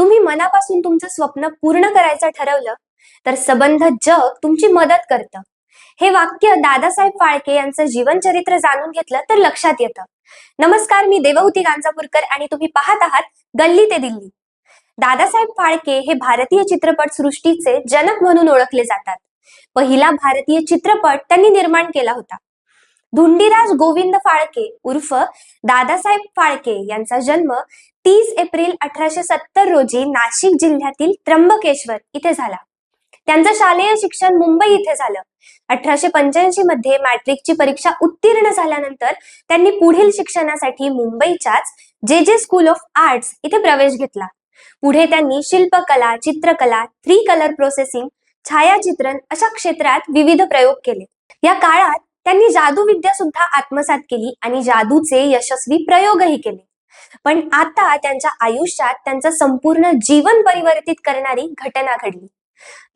तुम्ही मनापासून तुमचं स्वप्न पूर्ण करायचं ठरवलं तर सबंध जग तुमची मदत करतं. हे वाक्य दादासाहेब फाळके यांचं जीवनचरित्र जाणून घेतलं तर लक्षात येतं. नमस्कार मी देवहुती गांजापूरकर आणि तुम्ही पाहत आहात गल्ली ते दिल्ली. दादासाहेब फाळके हे भारतीय चित्रपट सृष्टीचे जनक म्हणून ओळखले जातात. पहिला भारतीय चित्रपट त्यांनी निर्माण केला होता. धुंडीराज गोविंद फाळके उर्फ दादासाहेब फाळके यांचा जन्म तीस एप्रिल अठराशे सत्तर रोजी नाशिक जिल्ह्यातील त्र्यंबकेश्वर इथे झाला. त्यांचं शालेय शिक्षण मुंबई इथे झालं. अठराशे पंच्याऐंशी मध्ये मॅट्रिकची परीक्षा उत्तीर्ण झाल्यानंतर त्यांनी पुढील शिक्षणासाठी मुंबईच्याच जे जे स्कूल ऑफ आर्ट्स इथे प्रवेश घेतला. पुढे त्यांनी शिल्पकला चित्रकला थ्री कलर प्रोसेसिंग छायाचित्रण अशा क्षेत्रात विविध प्रयोग केले. या काळात त्यांनी जादूविद्या सुद्धा आत्मसात केली आणि जादूचे यशस्वी प्रयोगही केले. पण आता त्यांच्या आयुष्यात त्यांचं संपूर्ण जीवन परिवर्तित करणारी घटना घडली.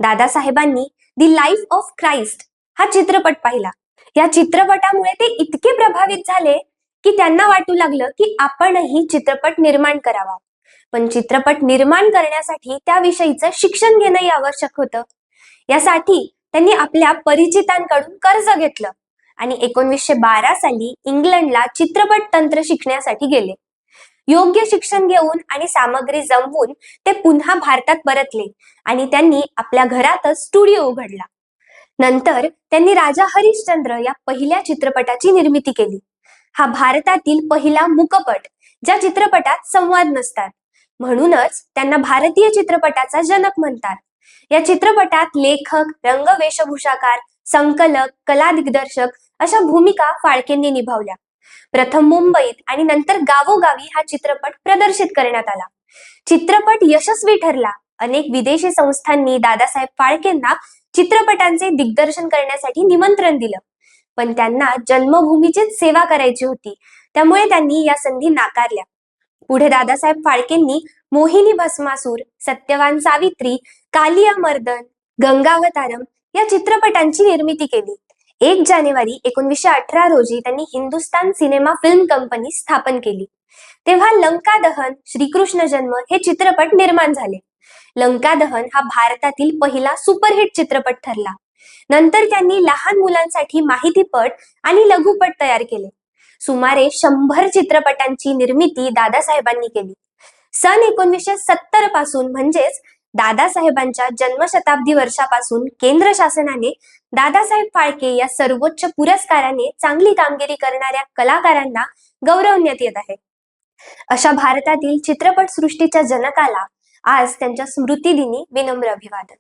दादासाहेबांनी दी लाईफ ऑफ क्राइस्ट हा चित्रपट पाहिला. या चित्रपटामुळे ते इतके प्रभावित झाले की त्यांना वाटू लागलं की आपणही चित्रपट निर्माण करावा. पण चित्रपट निर्माण करण्यासाठी त्याविषयीचं शिक्षण घेणंही आवश्यक होतं. यासाठी त्यांनी आपल्या परिचितांकडून कर्ज घेतलं आणि एकोणवीसशे बारा साली इंग्लंडला चित्रपट तंत्र शिकण्यासाठी गेले. योग्य शिक्षण घेऊन आणि सामग्री जमवून ते पुन्हा भारतात परतले आणि त्यांनी आपल्या घरातच स्टुडिओ उघडला. नंतर त्यांनी राजा हरिश्चंद्र या पहिल्या चित्रपटाची निर्मिती केली. हा भारतातील पहिला मुकपट ज्या चित्रपटात संवाद नसतात. म्हणूनच त्यांना भारतीय चित्रपटाचा जनक म्हणतात. या चित्रपटात लेखक रंग वेशभूषाकार संकलक कला दिग्दर्शक अशा भूमिका फाळकेंनी निभावल्या. प्रथम मुंबईत आणि नंतर गावोगावी हा चित्रपट प्रदर्शित करण्यात आला. चित्रपट यशस्वी ठरला. अनेक विदेशी संस्थांनी दादासाहेब फाळकेंना चित्रपटांचे दिग्दर्शन करण्यासाठी निमंत्रण दिलं. पण त्यांना जन्मभूमीचीच सेवा करायची होती. त्यामुळे त्यांनी या संधी नाकारल्या. पुढे दादासाहेब फाळकेंनी मोहिनी भस्मासूर सत्यवान सावित्री कालिया मर्दन गंगावतारम या चित्रपटांची निर्मिती केली. एक जानेवारी एकोणीसशे अठरा रोजी त्यांनी हिंदुस्तान सिनेमा फिल्म कंपनी स्थापन केली. तेव्हा लंका दहन श्रीकृष्ण जन्म हे चित्रपट निर्माण झाले. लंका दहन हा भारतातील पहिला सुपरहिट चित्रपट ठरला. नंतर त्यांनी लहान मुलांसाठी माहितीपट आणि लघुपट तयार केले. सुमारे शंभर चित्रपटांची निर्मिती दादासाहेबांनी केली. सन एकोणीसशे सत्तरपासून म्हणजेच दादासाहेबांच्या जन्मशताब्दी वर्षापासून केंद्र शासनाने दादासाहेब फाळके या सर्वोच्च पुरस्काराने चांगली कामगिरी करणाऱ्या कलाकारांना गौरवण्यात येत आहे. अशा भारतातील चित्रपट सृष्टीच्या जनकाला आज त्यांच्या स्मृतिदिनी विनम्र अभिवादन.